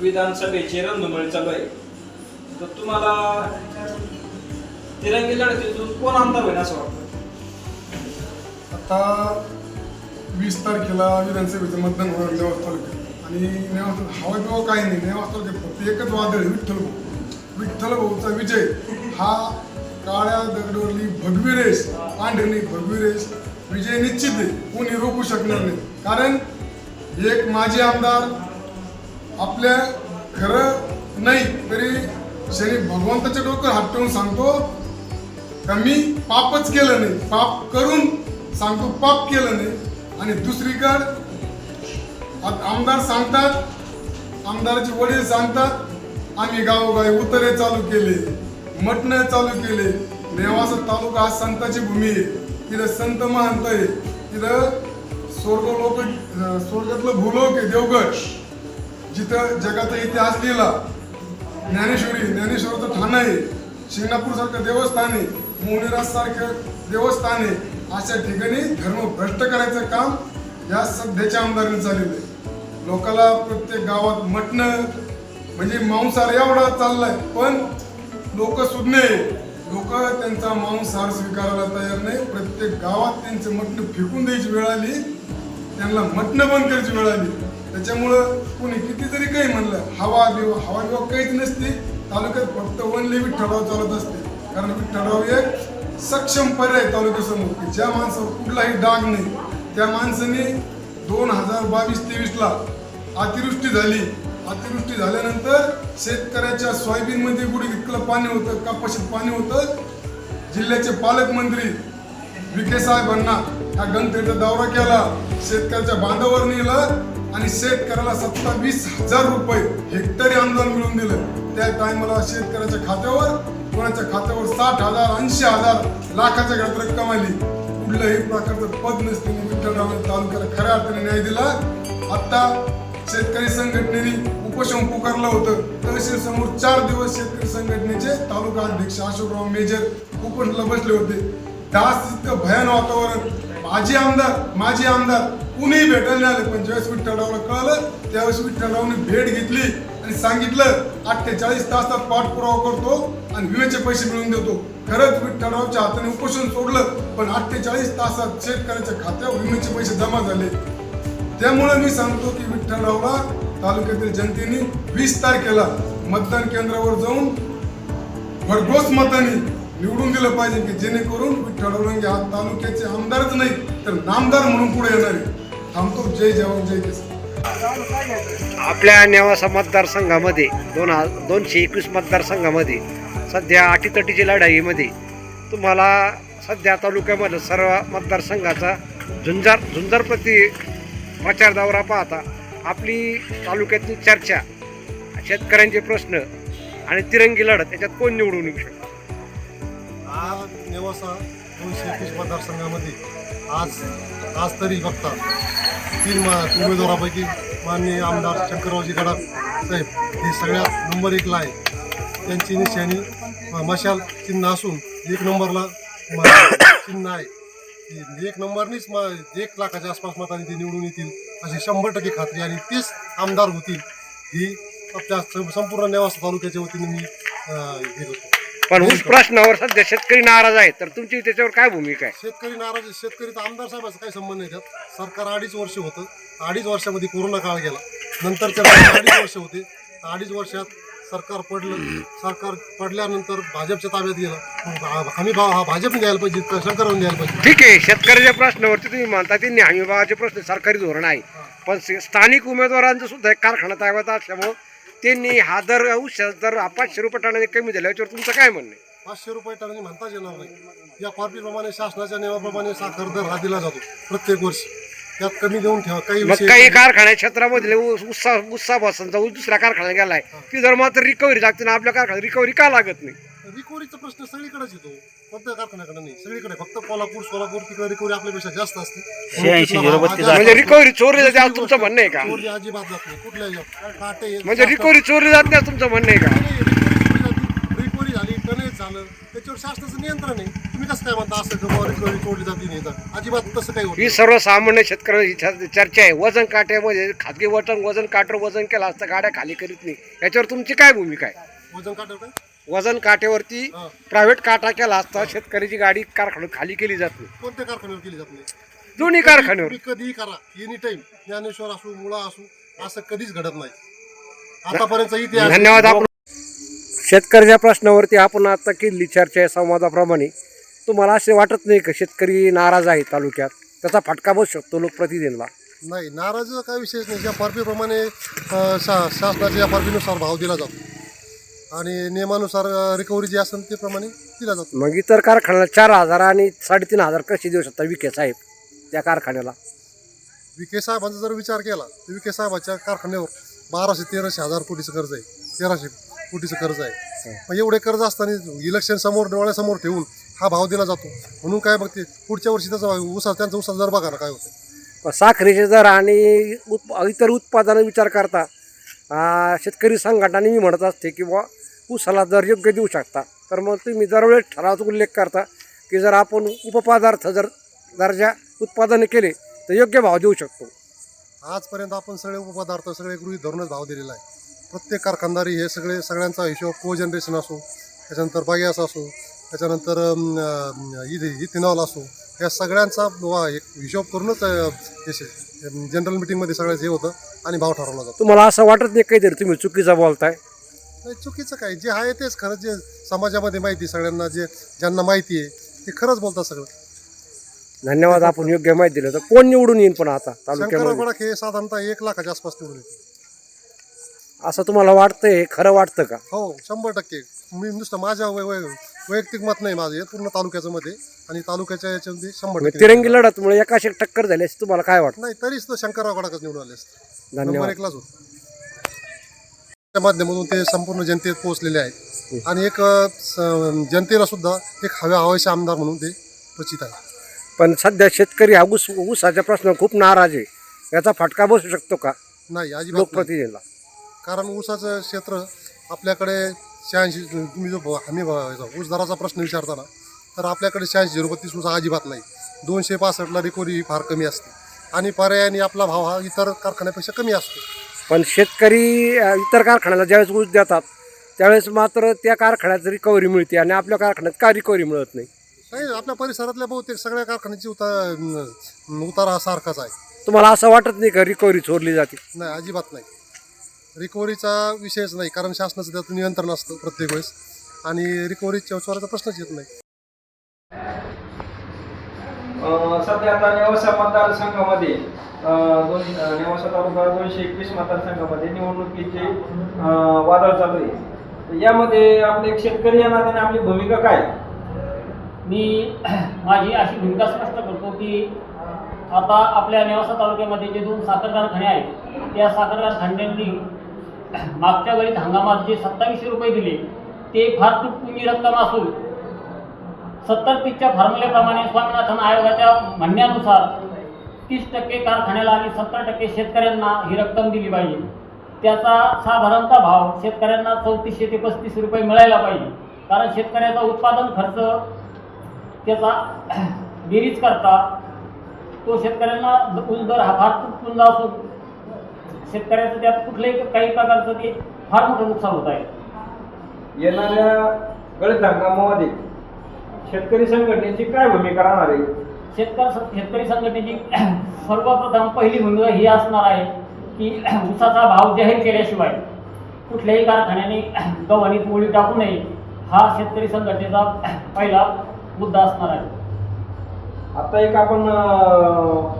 विधानसभेची रणधुमाळी चालू आहे. तर तुम्हाला तिरंगी लढतीतून कोण आमदार होईल असं वाटतं? आता वीस तारखेला विधानसभेचं मतदान होणार नेवास तालुक्यात. आणि नेवास हवा किंवा काही नाही. नेवास तालुक्यात फक्त एकच वादळ आहे विठ्ठल भाऊ. विठ्ठल भाऊचा विजय हा काळ्या दगडवरली भगवी रेस पांढरी भगवी रेस. विजय निश्चित आहे कोणी रोखू शकणार नाही. कारण एक माजी आमदार आपल्या खरं नाही तरी शनी भगवंताच्या डोक्यावर हात ठेवून सांगतो का मी पापच केलं नाही पाप करून सांगतो पाप केलं नाही. आणि दुसरीकडं आमदार सांगतात आमदाराचे वडील सांगतात आम्ही गावोगावी उतरे चालू केले मटणं चालू केले. नेवासा तालुका हा संताची भूमी आहे. तिथं संत महंत आहे. तिथं स्वर्ग लोक स्वर्गातलं भूलोक आहे देवगड. जिथं जगाचा इतिहास लिहिला ज्ञानेश्वरी ज्ञानेश्वराचं ठाणं आहे शिंगणापूर सारखं देवस्थान आहे मोनीराज सारखं देवस्थान आहे अशा ठिकाणी धर्म भ्रष्ट करायचं काम या सध्याच्या आमदारांनी चाललेलं आहे. लोकाला प्रत्येक गावात मटणं म्हणजे मांसाहार एवढा चाललाय पण लोक सुज्ञ लोक त्यांचा मांसाहार स्वीकारायला तयार नाही. प्रत्येक गावात त्यांचे मटणं फेकून द्यायची वेळ आली त्यांना मटणं बंद करायची वेळ आली. त्याच्यामुळं कोणी किती जरी काही म्हणलं हवा बिवा हवा बिवा काहीच नसते. तालुक्यात फक्त वनली विठ्ठलराव चालत असते. कारण विठ्ठलराव एक सक्षम पर्याय तालुक्यासमोर. की ज्या माणसावर कुठलाही डाग नाही त्या माणसाने दोन हजार बावीस तेवीसला अतिवृष्टी झाली. अतिवृष्टी झाल्यानंतर शेतकऱ्याच्या सोयाबीनमध्ये गुढी इतकं पाणी होतं कपाशीत पाणी होतं. जिल्ह्याचे पालकमंत्री विखे साहेबांना हा गणपतीचा दौरा केला. शेतकऱ्याच्या बांधावर नेलं. आणि शेतकऱ्याला सत्तावीस हजार रुपये हेक्टरी अनुदान मिळून दिलं. त्या टायमाला शेतकऱ्याच्या खात्यावर कोणाच्या खात्यावर साठ हजार ऐंशी हजार लाखाच्या घरात रक्कम आली. कुठल्याही प्रकारचं पद नसते विठ्ठलराव तालुक्याला खऱ्या अर्थाने न्याय दिला. आता शेतकरी संघटनेने उपोषण पुकारलं होतं. तहसील समोर चार दिवस शेतकरी संघटनेचे तालुका अध्यक्ष अशोकराव मेजर उपोषणला बसले होते. डास इतकं भयान वातावरण माझे आमदार माझे आमदार कुणीही भेटायला नाही आले पण ज्यावेळेस विठ्ठलरावला कळलं त्यावेळेस विठ्ठलरावने भेट घेतली आणि सांगितलं अठ्ठेचाळीस तासात पाठपुरावा करतो आणि विम्याचे पैसे मिळवून देतो. खरंच विठ्ठलरावच्या हाताने उपोषण सोडलं पण अठ्ठेचाळीस तासात शेतकऱ्याच्या खात्यावर विम्याचे पैसे जमा झाले. त्यामुळे मी सांगतो की विठ्ठलरावला तालुक्यातील जनतेने वीस तारखेला मतदान केंद्रावर जाऊन भरघोस मताने निवडून दिलं पाहिजे की जेणेकरून विठ्ठलराव हा तालुक्याचे आमदारच नाही तर नामदार म्हणून पुढे येणार. आहे थांबतो. जय जवान जय किसान. आपल्या नेवासा मतदारसंघामध्ये दोन हा दोनशे एकवीस मतदारसंघामध्ये सध्या अटीतटीच्या लढाईमध्ये तुम्हाला सध्या तालुक्यामध्ये सर्व मतदारसंघाचा झुंजार झुंजारप्रती प्रचार दौरा पाहता आपली तालुक्यातली चर्चा शेतकऱ्यांचे प्रश्न आणि तिरंगी लढत याच्यात कोण निवडून येऊ शकतो? आज नेवासा दोनशे एकवीस मतदारसंघामध्ये आज आज तरी बघता तीन मा उमेदवारापैकी माननीय आमदार शंकररावजी गडाख साहेब हे सगळ्यात नंबर एकला आहे. त्यांची निशाणी मशाल चिन्ह असून एक नंबरला चिन्ह आहे. एक नंबरनीच म एक लाखाच्या आसपास मतांनी ते निवडून येतील अशी शंभर टक्के खात्री आणि तेच आमदार होतील ही आपल्या संपूर्ण नेवासा तालुक्याच्या वतीने मी अ, हे करतो. पण ऊस प्रश्नावर सध्या शेतकरी नाराज आहेत. तर तुमची त्याच्यावर काय भूमिका आहे? शेतकरी नाराज आहे. शेतकरी तर आमदार साहेबाचा काही संबंध नाही त्यात. सरकार अडीच वर्ष होतं. अडीच वर्षामध्ये कोरोना काळ गेला. वेळेस अडीच वर्ष होते. अडीच वर्षात सरकार पडलं. सरकार पडल्यानंतर भाजपच्या ताब्यात गेलं. हमी भाव हा भाजपने द्यायला पाहिजे शंकररावने द्यायला पाहिजे. ठीक आहे. शेतकऱ्याच्या प्रश्नावरती तुम्ही म्हणता त्यांनी हमीभावाचे प्रश्न सरकारी धोरण आहे. पण स्थानिक उमेदवारांचं सुद्धा एक कारखाना ताब्यात असल्यामुळं त्यांनी हा दर औषध दर पाचशे रुपये टनाने कमी झाला याच्यावर तुमचं काय म्हणणं आहे? पाचशे रुपये टनाने म्हणताच येणार नाही. या पार्टीप्रमाणे शासनाच्या नियमाप्रमाणे साखर दर हा दिला जातो प्रत्येक वर्षी. त्यात कमी देऊन ठेवा काही मग विषय काही कारखान्या क्षेत्रामधले ऊस उत्साह उत्साह ऊस दुसऱ्या कारखान्यात गेलाय. ती जर मात्र रिकव्हरी लागते ना आपल्या कारखान्यात रिकव्हरी का लागत नाही? रिकव्हरीचा प्रश्न सगळीकडेच येतो. कोणत्या कारखान्याकडे नाही. सगळीकडे फक्त कोल्हापूर सोलापूर तिकडे रिकव्हरी आपल्यापेक्षा जास्त असते. म्हणजे रिकव्हरी चोरली जाते असं तुमचं म्हणणं आहे का? चोरी अजिबात जात नाही. कुठल्याही काटे म्हणजे रिकव्हरी चोरली जात नाही असं तुमचं म्हणणं आहे का? रिकव्हरी झाली टनेज झालं. त्याच्यावर शासनाचं नियंत्रण आहे. तुम्ही कसं काय म्हणता असं की बुवा रिकव्हरी तोडली जाते नाही तर अजिबात तसं काही होत ही नाही. सर्वसामान्य शेतकऱ्याची चर- चर्चा आहे. वजन काट्यामध्ये खाजगी वजन वजन काट्यावर वजन केलं असतं गाड्या खाली करीत नाही. याच्यावर तुमची काय भूमिका आहे? वजन काढलं काय? वजन काट्यावरती हा. प्रायव्हेट काटा केला असता शेतकऱ्याची गाडी कारखान्यात खाली केली जात नाही. कोणत्या कारखान्यावर केली जात नाही? दोन्ही कारखान्यावर. तुम्ही कधीही करा. एनी टाइम ज्ञानेश्वर असो मुळा असो असं कधीच घडत नाही. आतापर्यंत इतिहास धन्यवाद आपण. शेतकऱ्याच्या प्रश्नावरती आपण आता केली चर्चा आहे संवादाप्रमाणे. तुम्हाला असे वाटत नाही का शेतकरी नाराज आहे तालुक्यात? त्याचा फटका बसू शकतो लोकप्रतिनिधीला नाही नाराज काय विशेष नाही. ज्या प्रमाणे शा शासनाच्या या भाव दिला जातो. आणि नियमानुसार रिकव्हरी जी असेल ते प्रमाणे दिला जातो. मग इतर कारखान्याला चार हजार आणि साडेतीन हजार कसे देऊ शकता विखे साहेब त्या कारखान्याला? विखे साहेबांचा जर विचार केला तर विखे साहेबाच्या कारखान्यावर बाराशे तेराशे हजार कोटीचं कर्ज आहे. तेराशे कोटीचं कर्ज आहे. मग एवढे कर्ज असताना इलेक्शन समोर डोळ्यासमोर ठेवून हा भाव दिला जातो. म्हणून काय बघते पुढच्या वर्षी त्याचा उसा त्यांचा उसा दर बघा ना काय होतं साखरेचे दर आणि उत् इतर उत्पादनं विचार करता शेतकरी संघटनाने मी म्हणत असते की बुवा ऊसाला दर योग्य देऊ शकता. तर मग तुम्ही दरवेळेस ठरावाचा उल्लेख करता की जर आपण उपपदार्थ जर दर्जा उत्पादन केले तर योग्य भाव देऊ शकतो. आजपर्यंत आपण सगळे उपपदार्थ सगळे गृहीत धरूनच भाव दिलेला आहे. प्रत्येक कारखानदारी हे सगळे सगळ्यांचा हिशोब को जनरेशन असो त्याच्यानंतर बागॅस असो त्याच्यानंतर इथेनॉल असो या सगळ्यांचा वा- एक हिशोब करूनच जनरल मिटिंगमध्ये सगळ्याच हे होतं आणि भाव ठरवला जातो. तुम्हाला असं वाटत नाही काहीतरी तुम्ही चुकीचा बोलताय? नाही चुकीचं काय? जे आहे तेच खरं जे समाजामध्ये माहिती सगळ्यांना जे ज्यांना माहिती आहे ते खरंच बोलतात सगळं. धन्यवाद आपण योग्य माहिती दिलं. तर कोण निवडून येईल पण आता शंकरराव तालुक्यामध्ये गडाख हे साधारणतः एक लाखाच्या आसपास निवडून येते असं तुम्हाला वाटतंय खरं वाटतं का? हो शंभर टक्के. मी नुसतं माझ्या वै- वै- वैयक्तिक मत नाही माझं हे पूर्ण तालुक्याचं आहे. आणि तालुक्याच्या याच्यामध्ये शंभर टक्के तिरंगी लढतमुळे एकाशी एक टक्कर झाली असं तुम्हाला काय वाटतं? नाही तरीच तो शंकरराव गडाकच निवडून आले असते. नंबर धन्यवाद एकलाच होत. माध्यमातून ते संपूर्ण जनतेत पोहोचलेले आहेत. आणि एक स- जनतेला सुद्धा एक हव्या हवेचे आमदार म्हणून ते परिचित आहे. पण सध्या शेतकरी हा ऊस ऊसाच्या प्रश्न खूप नाराज आहे. याचा फटका बसू शकतो का? नाही अजिबात नाही. लोकप्रतिनिधीला. कारण ऊसाचं क्षेत्र आपल्याकडे शहाऐंशी तुम्ही जो हमी भाव- याचा ऊस दराचा प्रश्न विचारता ना तर आपल्याकडे शहाऐंशी झिरो बत्तीस ऊस हा अजिबात नाही. दोनशे पासष्टला रिकव्हरी ही फार कमी असते. आणि पर्यायाने आपला भाव हा इतर कारखान्यापेक्षा कमी असतो. पण शेतकरी इतर कारखान्याला ज्यावेळेस ऊस देतात त्यावेळेस मात्र त्या कारखान्यात रिकव्हरी मिळते आणि आपल्या कारखान्यात का रिकव्हरी मिळत नाही. नाही आपल्या परिसरातल्या बहुतेक सगळ्या कारखान्याची उतार उतार हा सारखाच आहे. तुम्हाला असं वाटत नाही का रिकव्हरी चोरली जाते? नाही अजिबात नाही. रिकव्हरीचा विषयच नाही कारण शासनाचं त्यातून नियंत्रण असतं प्रत्येक वेळेस. आणि रिकव्हरी चौचवाराचा प्रश्नच येत नाही. सध्या आता नेवासा मतदारसंघामध्ये अं, दोन नेवासा तालुका दोनशे एकवीस मतदारसंघामध्ये निवडणुकीचे वादळ चालू आहे. यामध्ये आपले एक शेतकरी या नात्याने आपली भूमिका काय? मी माझी अशी भूमिका स्पष्ट करतो की आता आपल्या नेवासा तालुक्यामध्ये जे दोन साखर कारखाने आहेत त्या साखर कारखान्यांनी मागच्या वेळी हंगामात जे सत्तावीसशे रुपये दिले ते फार तुटपुंजी रक्कम असून सत्तर तीसच्या फॉर्म्युलेप्रमाणे स्वामीनाथन आयोगाच्या म्हणण्यानुसार तीस टक्के कारखान्याला आणि सत्तर टक्के शेतकऱ्यांना ही रक्कम दिली पाहिजे. त्याचा साधारणता भाव शेतकऱ्यांना चौतीसशे ते पस्तीस रुपये मिळायला पाहिजे. कारण शेतकऱ्याचा उत्पादन खर्च त्याचा बेरीज करता तो शेतकऱ्यांना ऊस दर हा फार तुटपुंजा असून शेतकऱ्याचं त्यात कुठल्याही काही प्रकारचं ते फार मोठं नुकसान होत आहे. येणाऱ्या गळत हंगामामध्ये शेतकरी संघटनेची काय भूमिका राहणार आहे? शेतकरी शेतकरी संघटनेची सर्वप्रथम पहिली भूमिका ही असणार आहे की ऊसाचा भाव जाहीर केल्याशिवाय कुठल्याही कारखान्याने गव्हाणीत मुळी टाकू नये हा शेतकरी संघटनेचा पहिला मुद्दा असणार आहे. आता एक आपण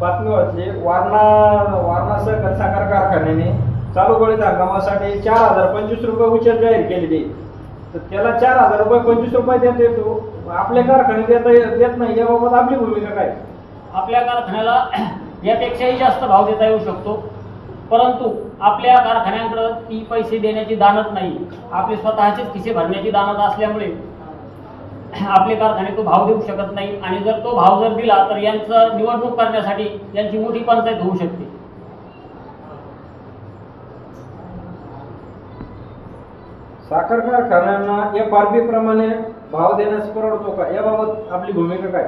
बातमी वाचली. वारणा वारणा सहकार साखर कारखान्याने चालू गळीत हंगामासाठी चार हजार पंचवीस रुपये उचल जाहीर केलेली. तर त्याला चार हजार रुपये पंचवीस रुपये देत आपल्या कारखाने देता देत नाही याबाबत आपली भूमिका काय? आपल्या कारखान्याला यापेक्षाही जास्त भाव देता येऊ शकतो. परंतु आपल्या कारखान्यांकडं ती पैसे देण्याची दानत नाही. आपले स्वतःचेच खिसे भरण्याची दानत असल्यामुळे आपले कारखाने तो भाव देऊ शकत नाही. आणि जर तो भाव जर दिला तर यांचं निवडणूक करण्यासाठी यांची मोठी पंचायत होऊ शकते. साखर कारखान्यांना एफ आर पी प्रमाणे भाव देण्यास परवडतो का? याबाबत आपली भूमिका काय?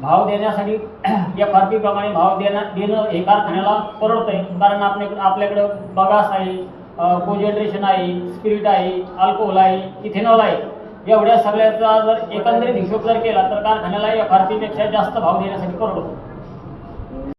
भाव देण्यासाठी एफ आर पी प्रमाणे भाव देणं देणं हे कारखान्याला परवडतं आहे कारण आपल्याकडं आपल्याकडं बगास आहे कोजनरेशन आहे स्पिरिट आहे अल्कोहोल आहे इथेनॉल आहे. एवढ्या सगळ्याचा जर एकंदरीत हिशोब जर केला तर कारखान्याला एफ आर पीपेक्षा जास्त भाव देण्यासाठी परवडतो.